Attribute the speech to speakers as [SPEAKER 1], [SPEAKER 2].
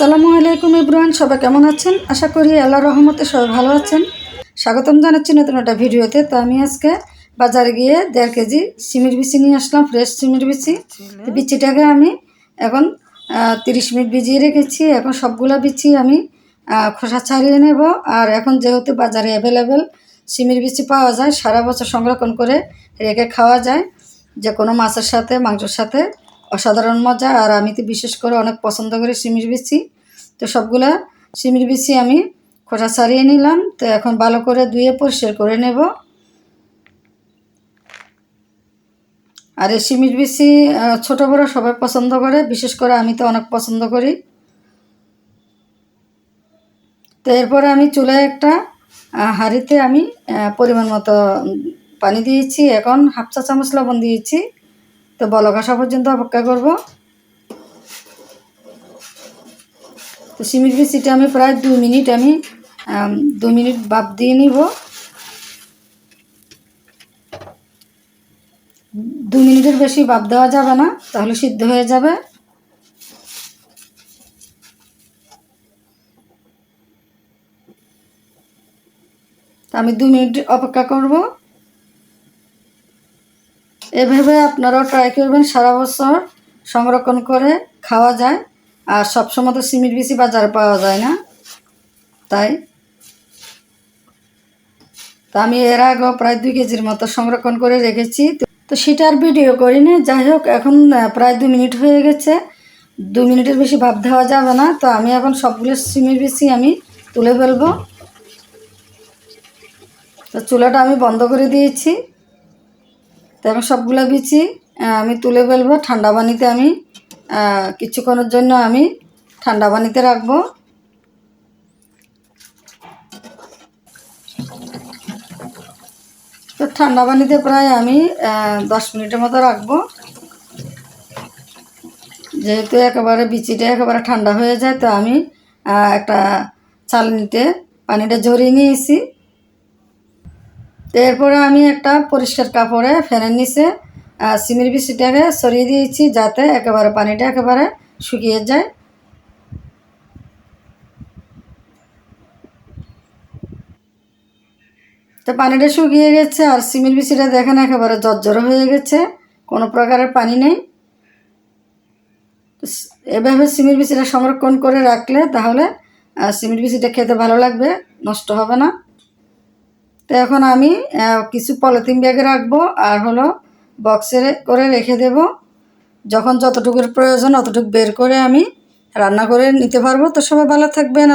[SPEAKER 1] আসসালামু আলাইকুম ইব্রাহিম সবাই কেমন আছেন? আশা করি আল্লাহ রহমতে সবাই ভালো আছেন। স্বাগতম জানাচ্ছি নতুন একটা ভিডিওতে। তো আমি আজকে বাজারে গিয়ে দেড় কেজি সিমের বিচি নিয়ে আসলাম, ফ্রেশ সিমের বিচি। বিচিটাকে আমি এখন তিরিশ মিনিট ভিজিয়ে রেখেছি। এখন সবগুলো বিচি আমি খোসা ছাড়িয়ে নেব। আর এখন যেহেতু বাজারে অ্যাভেলেবেল সিমের বিচি পাওয়া যায়, সারা বছর সংরক্ষণ করে রেখে খাওয়া যায়, যে কোনো মাছের সাথে, মাংসের সাথে। অসাধারণ মজা। আর আমি তো বিশেষ করে অনেক পছন্দ করি সিমির বিচি। তো সবগুলা সিমির বিচি আমি খোসা ছাড়িয়ে নিলাম। তো এখন ভালো করে ধুয়ে পরিষ্কার করে নেব। আর এই সিমির বিচি ছোট বড় সবাই পছন্দ করে। বিশেষ করে আমি তো অনেক পছন্দ করি। তো এরপরে আমি চুলায় একটা হাঁড়িতে আমি পরিমাণ মতো পানি দিয়েছি। এখন হাফ চা চামচ লবণ দিয়েছি। তো বলক আসা পর্যন্ত অপেক্ষা করব। তো সিমির বিচিটা আমি প্রায় দু মিনিট আমি দু মিনিট বাপ দিয়ে নিব। দু মিনিটের বেশি বাপ দেওয়া যাবে না, তাহলে সিদ্ধ হয়ে যাবে। আমি দু মিনিট অপেক্ষা করব। এভাবে আপনারাও ট্রাই করবেন সারা বছর সংরক্ষণ করে খাওয়া যায়। আর সবসময় তো সিমির বিচি বাজারে পাওয়া যায় না। তাই। তা আমি এর আগেও প্রায় দুই কেজির মতো সংরক্ষণ করে রেখেছি। তো- তো সেটার ভিডিও করিনি। যাই হোক, এখন প্রায় দু মিনিট হয়ে গেছে। দু মিনিটের বেশি ভাব দেওয়া যাবে না। তো আমি এখন সবগুলো সিমির বিচি আমি তুলে ফেলব। তো চুলাটা আমি বন্ধ করে দিয়েছি। তো এখন সবগুলো বিচি আমি তুলে ফেলব, ঠান্ডা পানিতে আমি কিছুক্ষণের জন্য আমি ঠান্ডা পানিতে রাখব। তো ঠান্ডা পানিতে প্রায় আমি দশ মিনিটের মতো রাখব। যেহেতু একেবারে বিচিটা একেবারে ঠান্ডা হয়ে যায়, তো আমি একটা চালনিতে পানিটা ঝরিয়ে নিয়েছি। তো এরপরে আমি একটা পরিষ্কার কাপড়ে ফ্যানের নিচে সিমের বিচিটাকে সরিয়ে দিয়েছি যাতে একেবারে পানিটা একেবারে শুকিয়ে যায়। তো পানিটা শুকিয়ে গেছে আর সিমের বিচিটা দেখেন একেবারে জর্জর হয়ে গেছে, কোনো প্রকারের পানি নেই। এভাবে সিমের বিচিটা সংরক্ষণ করে রাখলে তাহলে সিমের বিচিটা খেতে ভালো লাগবে, নষ্ট হবে না। তো এখন আমি কিছু পলিথিন ব্যাগে রাখব আর হলো বক্সে করে রেখে দেব। যখন যতটুকুর প্রয়োজন অতটুকু বের করে আমি রান্না করে নিতে পারব। তো সবাই ভালো থাকবেন।